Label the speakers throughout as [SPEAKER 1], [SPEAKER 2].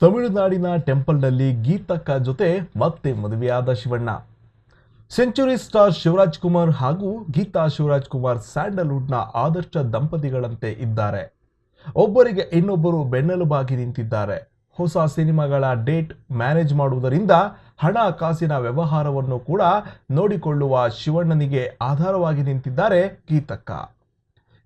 [SPEAKER 1] ತಮಿಳುನಾಡಿನ ಟೆಂಪಲ್ನಲ್ಲಿ ಗೀತಕ್ಕ ಜೊತೆ ಮತ್ತೆ ಮದುವೆಯಾದ ಶಿವಣ್ಣ. ಸೆಂಚುರಿ ಸ್ಟಾರ್ ಶಿವರಾಜ್ ಕುಮಾರ್ ಹಾಗೂ ಗೀತಾ ಶಿವರಾಜ್ ಕುಮಾರ್ ಸ್ಯಾಂಡಲ್ವುಡ್ನ ಆದರ್ಶ ದಂಪತಿಗಳಂತೆ ಇದ್ದಾರೆ. ಒಬ್ಬರಿಗೆ ಇನ್ನೊಬ್ಬರು ಬೆನ್ನೆಲುಬಾಗಿ ನಿಂತಿದ್ದಾರೆ. ಹೊಸ ಸಿನಿಮಾಗಳ ಡೇಟ್ ಮ್ಯಾನೇಜ್ ಮಾಡುವುದರಿಂದ ಹಣ ಕಾಸಿನ ವ್ಯವಹಾರವನ್ನು ಕೂಡ ನೋಡಿಕೊಳ್ಳುವ ಶಿವಣ್ಣನಿಗೆ ಆಧಾರವಾಗಿ ನಿಂತಿದ್ದಾರೆ ಗೀತಕ್ಕ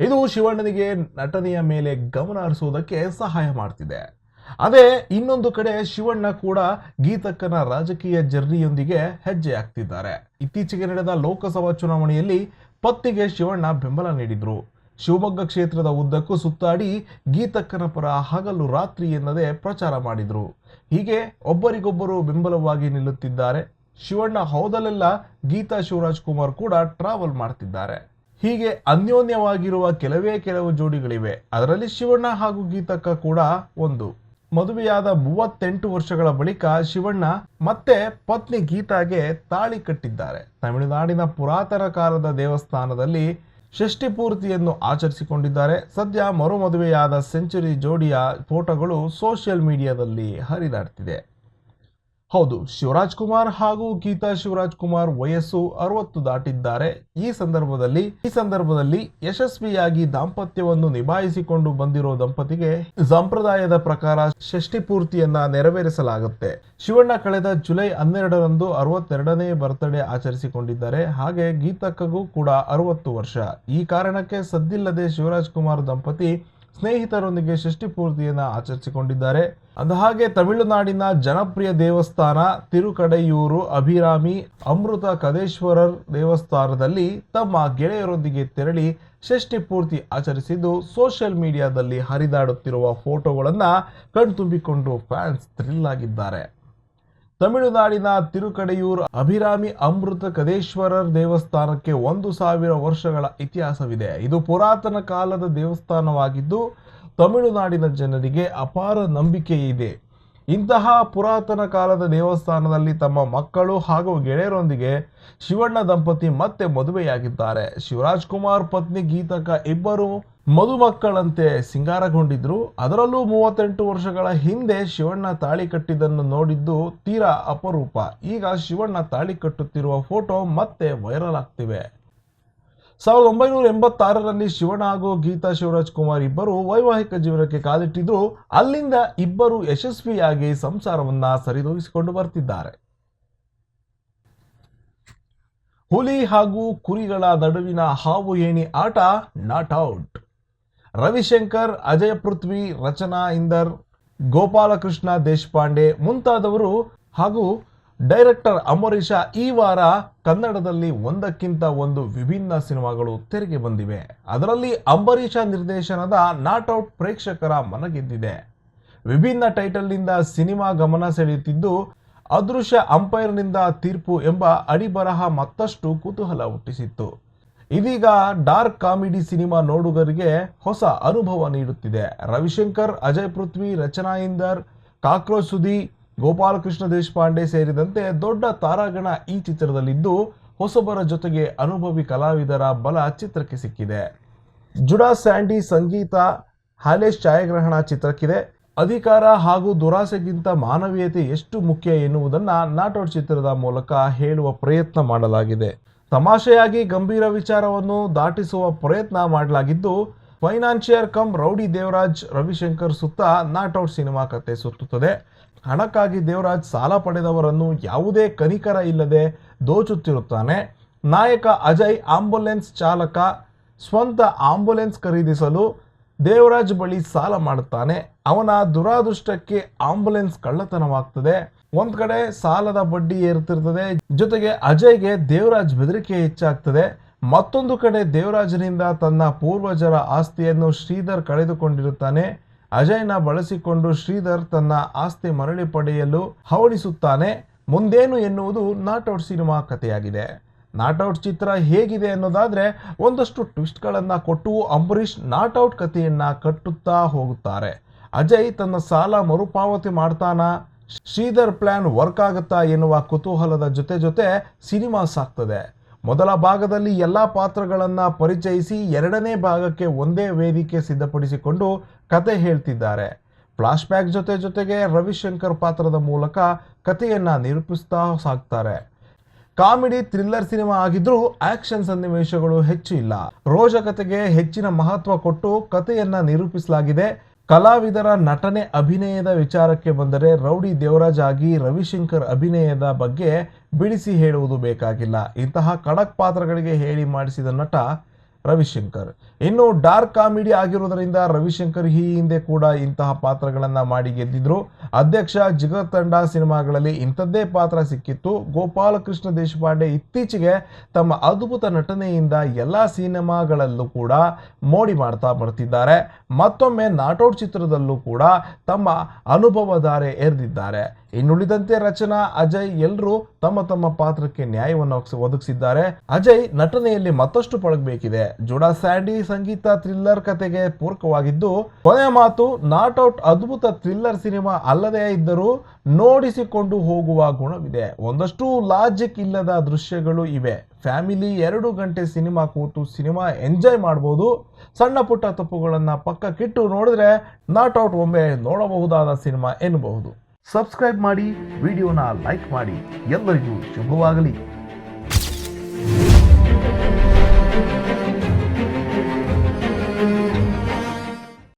[SPEAKER 1] ಇದು ಶಿವಣ್ಣನಿಗೆ ನಟನೆಯ ಮೇಲೆ ಗಮನ ಹರಿಸುವುದಕ್ಕೆ ಸಹಾಯ ಮಾಡ್ತಿದೆ. ಅದೇ ಇನ್ನೊಂದು ಕಡೆ ಶಿವಣ್ಣ ಕೂಡ ಗೀತಕ್ಕನ ರಾಜಕೀಯ ಜರ್ನಿಯೊಂದಿಗೆ ಹೆಜ್ಜೆ ಹಾಕ್ತಿದ್ದಾರೆ. ಇತ್ತೀಚೆಗೆ ನಡೆದ ಲೋಕಸಭಾ ಚುನಾವಣೆಯಲ್ಲಿ ಪತ್ತಿಗೆ ಶಿವಣ್ಣ ಬೆಂಬಲ ನೀಡಿದ್ರು. ಶಿವಮೊಗ್ಗ ಕ್ಷೇತ್ರದ ಉದ್ದಕ್ಕೂ ಸುತ್ತಾಡಿ ಗೀತಕ್ಕನ ಪರ ಹಗಲು ರಾತ್ರಿ ಎನ್ನದೇ ಪ್ರಚಾರ ಮಾಡಿದ್ರು. ಹೀಗೆ ಒಬ್ಬರಿಗೊಬ್ಬರು ಬೆಂಬಲವಾಗಿ ನಿಲ್ಲುತ್ತಿದ್ದಾರೆ. ಶಿವಣ್ಣ ಹೌದಲೆಲ್ಲ ಗೀತಾ ಶಿವರಾಜ್ ಕುಮಾರ್ ಕೂಡ ಟ್ರಾವೆಲ್ ಮಾಡ್ತಿದ್ದಾರೆ. ಹೀಗೆ ಅನ್ಯೋನ್ಯವಾಗಿರುವ ಕೆಲವೇ ಕೆಲವು ಜೋಡಿಗಳಿವೆ. ಅದರಲ್ಲಿ ಶಿವಣ್ಣ ಹಾಗೂ ಗೀತಕ್ಕ ಕೂಡ ಒಂದು. ಮದುವೆಯಾದ ಮೂವತ್ತೆಂಟು ವರ್ಷಗಳ ಬಳಿಕ ಶಿವಣ್ಣ ಮತ್ತೆ ಪತ್ನಿ ಗೀತಾಗೆ ತಾಳಿ ಕಟ್ಟಿದ್ದಾರೆ. ತಮಿಳುನಾಡಿನ ಪುರಾತನ ಕಾಲದ ದೇವಸ್ಥಾನದಲ್ಲಿ ಷಷ್ಠಿ ಪೂರ್ತಿಯನ್ನು ಆಚರಿಸಿಕೊಂಡಿದ್ದಾರೆ. ಸದ್ಯ ಮರು ಮದುವೆಯಾದ ಸೆಂಚುರಿ ಜೋಡಿಯ ಫೋಟೋಗಳು ಸೋಷಿಯಲ್ ಮೀಡಿಯಾದಲ್ಲಿ ಹರಿದಾಡ್ತಿದೆ. ಹೌದು, ಶಿವರಾಜ್ ಕುಮಾರ್ ಹಾಗೂ ಗೀತಾ ಶಿವರಾಜ್ ಕುಮಾರ್ ವಯಸ್ಸು ಅರವತ್ತು ದಾಟಿದ್ದಾರೆ. ಈ ಸಂದರ್ಭದಲ್ಲಿ ಈ ಸಂದರ್ಭದಲ್ಲಿ ಯಶಸ್ವಿಯಾಗಿ ದಾಂಪತ್ಯವನ್ನು ನಿಭಾಯಿಸಿಕೊಂಡು ಬಂದಿರೋ ದಂಪತಿಗೆ ಸಂಪ್ರದಾಯದ ಪ್ರಕಾರ ಷಷ್ಠಿ ಪೂರ್ತಿಯನ್ನ ನೆರವೇರಿಸಲಾಗುತ್ತೆ. ಶಿವಣ್ಣ ಕಳೆದ ಜುಲೈ ಹನ್ನೆರಡರಂದು ಅರವತ್ತೆರಡನೇ ಬರ್ತ್ಡೇ ಆಚರಿಸಿಕೊಂಡಿದ್ದಾರೆ. ಹಾಗೆ ಗೀತಕ್ಕಗೂ ಕೂಡ ಅರವತ್ತು ವರ್ಷ. ಈ ಕಾರಣಕ್ಕೆ ಸದ್ದಿಲ್ಲದೆ ಶಿವರಾಜ್ ಕುಮಾರ್ ದಂಪತಿ ಸ್ನೇಹಿತರೊಂದಿಗೆ ಷಷ್ಠಿ ಪೂರ್ತಿಯನ್ನ ಆಚರಿಸಿಕೊಂಡಿದ್ದಾರೆ ಅಂದಹಾಗೆ ತಮಿಳುನಾಡಿನ ಜನಪ್ರಿಯ ದೇವಸ್ಥಾನ ತಿರುಕಡೆಯೂರು ಅಭಿರಾಮಿ ಅಮೃತ ಕದೇಶ್ವರರ್ ದೇವಸ್ಥಾನದಲ್ಲಿ ತಮ್ಮ ಗೆಳೆಯರೊಂದಿಗೆ ತೆರಳಿ ಷಷ್ಠಿ ಪೂರ್ತಿ ಆಚರಿಸಿದ್ದು, ಸೋಷಿಯಲ್ ಮೀಡಿಯಾದಲ್ಲಿ ಹರಿದಾಡುತ್ತಿರುವ ಫೋಟೋಗಳನ್ನು ಕಣ್ತುಂಬಿಕೊಂಡು ಫ್ಯಾನ್ಸ್ ಥ್ರಿಲ್ ಆಗಿದ್ದಾರೆ. ತಮಿಳುನಾಡಿನ ತಿರುಕಡೆಯೂರು ಅಭಿರಾಮಿ ಅಮೃತ ಕದೇಶ್ವರರ್ ದೇವಸ್ಥಾನಕ್ಕೆ ಒಂದು ಸಾವಿರ ವರ್ಷಗಳ ಇತಿಹಾಸವಿದೆ. ಇದು ಪುರಾತನ ಕಾಲದ ದೇವಸ್ಥಾನವಾಗಿದ್ದು, ತಮಿಳುನಾಡಿನ ಜನರಿಗೆ ಅಪಾರ ನಂಬಿಕೆ ಇದೆ ಇಂತಹ ಪುರಾತನ ಕಾಲದ ದೇವಸ್ಥಾನದಲ್ಲಿ ತಮ್ಮ ಮಕ್ಕಳು ಹಾಗೂ ಗೆಳೆಯರೊಂದಿಗೆ ಶಿವಣ್ಣ ದಂಪತಿ ಮತ್ತೆ ಮದುವೆಯಾಗಿದ್ದಾರೆ. ಶಿವರಾಜ್ ಕುಮಾರ್ ಪತ್ನಿ ಗೀತಕ ಇಬ್ಬರು ಮದುಮಕ್ಕಳಂತೆ ಸಿಂಗಾರಗೊಂಡಿದ್ರು. ಅದರಲ್ಲೂ ಮೂವತ್ತೆಂಟು ವರ್ಷಗಳ ಹಿಂದೆ ಶಿವಣ್ಣ ತಾಳಿ ಕಟ್ಟಿದ್ದನ್ನು ನೋಡಿದ್ದು ತೀರಾ ಅಪರೂಪ. ಈಗ ಶಿವಣ್ಣ ತಾಳಿ ಕಟ್ಟುತ್ತಿರುವ ಫೋಟೋ ಮತ್ತೆ ವೈರಲ್ ಆಗ್ತಿವೆ. ಸಾವಿರದ ಒಂಬೈನೂರ ಎಂಬತ್ತಾರರಲ್ಲಿ ಶಿವಣ್ಣ ಹಾಗೂ ಗೀತಾ ಶಿವರಾಜ್ ಕುಮಾರ್ ಇಬ್ಬರು ವೈವಾಹಿಕ ಜೀವನಕ್ಕೆ ಕಾಲಿಟ್ಟಿದ್ರು. ಅಲ್ಲಿಂದ ಇಬ್ಬರು ಯಶಸ್ವಿಯಾಗಿ ಸಂಸಾರವನ್ನ ಸರಿದೂಗಿಸಿಕೊಂಡು ಬರ್ತಿದ್ದಾರೆ. ಹುಲಿ ಹಾಗೂ ಕುರಿಗಳ ನಡುವಿನ ಹಾವು ಏಣಿ ಆಟ ನಾಟ್ ಔಟ್. ರವಿಶಂಕರ್, ಅಜಯ ಪೃಥ್ವಿ, ರಚನಾ ಇಂದರ್, ಗೋಪಾಲಕೃಷ್ಣ ದೇಶಪಾಂಡೆ ಮುಂತಾದವರು ಹಾಗೂ ಡೈರೆಕ್ಟರ್ ಅಂಬರೀಷ ಈ ವಾರ ಕನ್ನಡದಲ್ಲಿ ಒಂದಕ್ಕಿಂತ ಒಂದು ವಿಭಿನ್ನ ಸಿನಿಮಾಗಳು ತೆರೆಗೆ ಬಂದಿವೆ. ಅದರಲ್ಲಿ ಅಂಬರೀಷ ನಿರ್ದೇಶನದ ನಾಟ್ ಔಟ್ ಪ್ರೇಕ್ಷಕರ ಮನಗೆದ್ದಿದೆ. ವಿಭಿನ್ನ ಟೈಟಲ್ನಿಂದ ಸಿನಿಮಾ ಗಮನ ಸೆಳೆಯುತ್ತಿದ್ದು, ಅದೃಶ್ಯ ಅಂಪೈರ್ನಿಂದ ತೀರ್ಪು ಎಂಬ ಅಡಿಬರಹ ಮತ್ತಷ್ಟು ಕುತೂಹಲ ಹುಟ್ಟಿಸಿತ್ತು. ಇದೀಗ ಡಾರ್ಕ್ ಕಾಮಿಡಿ ಸಿನಿಮಾ ನೋಡುಗರಿಗೆ ಹೊಸ ಅನುಭವ ನೀಡುತ್ತಿದೆ. ರವಿಶಂಕರ್, ಅಜಯ್ ಪೃಥ್ವಿ, ರಚನಾ ಇಂದರ್, ಕಾಕ್ರೋಚ್ ಸುದಿ ಗೋಪಾಲಕೃಷ್ಣ ದೇಶಪಾಂಡೆ ಸೇರಿದಂತೆ ದೊಡ್ಡ ತಾರಾಗಣ ಈ ಚಿತ್ರದಲ್ಲಿದ್ದು ಹೊಸಬರ ಜೊತೆಗೆ ಅನುಭವಿ ಕಲಾವಿದರ ಬಲ ಚಿತ್ರಕ್ಕೆ ಸಿಕ್ಕಿದೆ. ಜುಡಾ ಸ್ಯಾಂಡಿ ಸಂಗೀತ ಹಾಲೇಶ್ ಛಾಯಾಗ್ರಹಣ ಚಿತ್ರಕ್ಕಿದೆ. ಅಧಿಕಾರ ಹಾಗೂ ದುರಾಸೆಗಿಂತ ಮಾನವೀಯತೆ ಎಷ್ಟು ಮುಖ್ಯ ಎನ್ನುವುದನ್ನು ನಾಟೋಡ್ ಚಿತ್ರದ ಮೂಲಕ ಹೇಳುವ ಪ್ರಯತ್ನ ಮಾಡಲಾಗಿದೆ. ತಮಾಷೆಯಾಗಿ ಗಂಭೀರ ವಿಚಾರವನ್ನು ದಾಟಿಸುವ ಪ್ರಯತ್ನ ಮಾಡಲಾಗಿದ್ದು, financier cum rowdy Devaraj Ravishankar ಸುತ್ತ ನಾಟೌಟ್ ಸಿನಿಮಾ ಕತೆ ಸುತ್ತುತ್ತದೆ. ಹಣಕ್ಕಾಗಿ ದೇವರಾಜ್ ಸಾಲ ಪಡೆದವರನ್ನು ಯಾವುದೇ ಕನಿಕರ ಇಲ್ಲದೆ ದೋಚುತ್ತಿರುತ್ತಾನೆ. ನಾಯಕ ಅಜಯ್ ಆಂಬುಲೆನ್ಸ್ ಚಾಲಕ ಸ್ವಂತ ಆಂಬುಲೆನ್ಸ್ ಖರೀದಿಸಲು ದೇವರಾಜ್ ಬಳಿ ಸಾಲ ಮಾಡುತ್ತಾನೆ. ಅವನ ದುರಾದೃಷ್ಟಕ್ಕೆ ಆಂಬುಲೆನ್ಸ್ ಕಳ್ಳತನವಾಗ್ತದೆ. ಒಂದ್ ಕಡೆ ಸಾಲದ ಬಡ್ಡಿ ಏರುತ್ತಿರ್ತದೆ ಜೊತೆಗೆ ಅಜಯ್ಗೆ ದೇವರಾಜ್ ಬೆದರಿಕೆ ಹೆಚ್ಚಾಗ್ತದೆ. ಮತ್ತೊಂದು ಕಡೆ ದೇವರಾಜನಿಂದ ತನ್ನ ಪೂರ್ವಜರ ಆಸ್ತಿಯನ್ನು ಶ್ರೀಧರ್ ಕಳೆದುಕೊಂಡಿರುತ್ತಾನೆ. ಅಜಯ್ನ ಬಳಸಿಕೊಂಡು ಶ್ರೀಧರ್ ತನ್ನ ಆಸ್ತಿ ಮರಳಿ ಪಡೆಯಲು ಹವಣಿಸುತ್ತಾನೆ. ಮುಂದೇನು ಎನ್ನುವುದು ನಾಟ್ಔಟ್ ಸಿನಿಮಾ ಕಥೆಯಾಗಿದೆ. ನಾಟ್ಔಟ್ ಚಿತ್ರ ಹೇಗಿದೆ ಅನ್ನೋದಾದ್ರೆ ಒಂದಷ್ಟು ಟ್ವಿಸ್ಟ್ಗಳನ್ನು ಕೊಟ್ಟು ಅಂಬರೀಷ್ ನಾಟ್ಔಟ್ ಕಥೆಯನ್ನ ಕಟ್ಟುತ್ತಾ ಹೋಗುತ್ತಾರೆ. ಅಜಯ್ ತನ್ನ ಸಾಲ ಮರುಪಾವತಿ ಮಾಡ್ತಾನಾ? ಶ್ರೀಧರ್ ಪ್ಲಾನ್ ವರ್ಕ್ ಆಗುತ್ತಾ ಎನ್ನುವ ಕುತೂಹಲದ ಜೊತೆ ಜೊತೆ ಸಿನಿಮಾ ಸಾಕ್ತದೆ ಮೊದಲ ಭಾಗದಲ್ಲಿ ಎಲ್ಲ ಪಾತ್ರಗಳನ್ನು ಪರಿಚಯಿಸಿ ಎರಡನೇ ಭಾಗಕ್ಕೆ ಒಂದೇ ವೇದಿಕೆ ಸಿದ್ಧಪಡಿಸಿಕೊಂಡು ಕತೆ ಹೇಳ್ತಿದ್ದಾರೆ. ಫ್ಲಾಶ್ ಬ್ಯಾಕ್ ಜೊತೆ ಜೊತೆಗೆ ರವಿಶಂಕರ್ ಪಾತ್ರದ ಮೂಲಕ ಕಥೆಯನ್ನು ನಿರೂಪಿಸ್ತಾ ಸಾಕ್ತಾರೆ. ಕಾಮಿಡಿ, ಥ್ರಿಲ್ಲರ್ ಸಿನಿಮಾ ಆಗಿದ್ರೂ ಆಕ್ಷನ್ ಸನ್ನಿವೇಶಗಳು ಹೆಚ್ಚು ಇಲ್ಲ. ರೋಜ ಕಥೆಗೆ ಹೆಚ್ಚಿನ ಮಹತ್ವ ಕೊಟ್ಟು ಕಥೆಯನ್ನು ನಿರೂಪಿಸಲಾಗಿದೆ ಕಲಾವಿದರ ನಟನೆ ಅಭಿನಯದ ವಿಚಾರಕ್ಕೆ ಬಂದರೆ ರೌಡಿ ದೇವರಾಜ್ ಆಗಿ ರವಿಶಂಕರ್ ಅಭಿನಯದ ಬಗ್ಗೆ ಬಿಡಿಸಿ ಹೇಳುವುದು ಬೇಕಾಗಿಲ್ಲ. ಇಂತಹ ಖಡಕ್ ಪಾತ್ರಗಳಿಗೆ ಹೇಳಿ ಮಾಡಿಸಿದ ನಟ ರವಿಶಂಕರ್. ಇನ್ನು ಡಾರ್ಕ್ ಕಾಮಿಡಿ ಆಗಿರುವುದರಿಂದ ರವಿಶಂಕರ್ ಈ ಹಿಂದೆ ಕೂಡ ಇಂತಹ ಪಾತ್ರಗಳನ್ನು ಮಾಡಿ ಗೆದ್ದಿದ್ರು. ಅಧ್ಯಕ್ಷ ಜಿಗತಂಡ ಸಿನಿಮಾಗಳಲ್ಲಿ ಇಂಥದ್ದೇ ಪಾತ್ರ ಸಿಕ್ಕಿತ್ತು. ಗೋಪಾಲಕೃಷ್ಣ ದೇಶಪಾಂಡೆ ಇತ್ತೀಚೆಗೆ ತಮ್ಮ ಅದ್ಭುತ ನಟನೆಯಿಂದ ಎಲ್ಲ ಸಿನಿಮಾಗಳಲ್ಲೂ ಕೂಡ ಮೋಡಿ ಮಾಡ್ತಾ ಬರ್ತಿದ್ದಾರೆ. ಮತ್ತೊಮ್ಮೆ ನಾಟೌಟ್ ಚಿತ್ರದಲ್ಲೂ ಕೂಡ ತಮ್ಮ ಅನುಭವ ಧಾರೆ ಎರೆದಿದ್ದಾರೆ. ಇನ್ನುಳಿದಂತೆ ರಚನಾ ಅಜಯ್ ಎಲ್ಲರೂ ತಮ್ಮ ತಮ್ಮ ಪಾತ್ರಕ್ಕೆ ನ್ಯಾಯವನ್ನು ಒದಗಿಸಿದ್ದಾರೆ. ಅಜಯ್ ನಟನೆಯಲ್ಲಿ ಮತ್ತಷ್ಟು ಪಳಗಬೇಕಿದೆ. ಜುಡಾ ಸ್ಯಾಂಡಿ ಸಂಗೀತ ಥ್ರಿಲ್ಲರ್ ಕತೆಗೆ ಪೂರಕವಾಗಿದ್ದು, ಕೊನೆಯ ಮಾತು ನಾಟ್ ಔಟ್ ಅದ್ಭುತ ಥ್ರಿಲ್ಲರ್ ಸಿನಿಮಾ ಅಲ್ಲದೇ ಇದ್ದರೂ ನೋಡಿಸಿಕೊಂಡು ಹೋಗುವ ಗುಣವಿದೆ. ಒಂದಷ್ಟು ಲಾಜಿಕ್ ಇಲ್ಲದ ದೃಶ್ಯಗಳು ಇವೆ. ಫ್ಯಾಮಿಲಿ ಎರಡು ಗಂಟೆ ಸಿನಿಮಾ ಕೂತು ಸಿನಿಮಾ ಎಂಜಾಯ್ ಮಾಡ್ಬೋದು. ಸಣ್ಣ ಪುಟ್ಟ ತಪ್ಪುಗಳನ್ನು ಪಕ್ಕಕ್ಕಿಟ್ಟು ನೋಡಿದ್ರೆ ನಾಟ್ಔಟ್ ಒಮ್ಮೆ ನೋಡಬಹುದಾದ ಸಿನಿಮಾ ಎನ್ನಬಹುದು. ಸಬ್ಸ್ಕ್ರೈಬ್ ಮಾಡಿ ವಿಡಿಯೋನ ಲೈಕ್ ಮಾಡಿ. ಎಲ್ಲರಿಗೂ ಶುಭವಾಗಲಿ.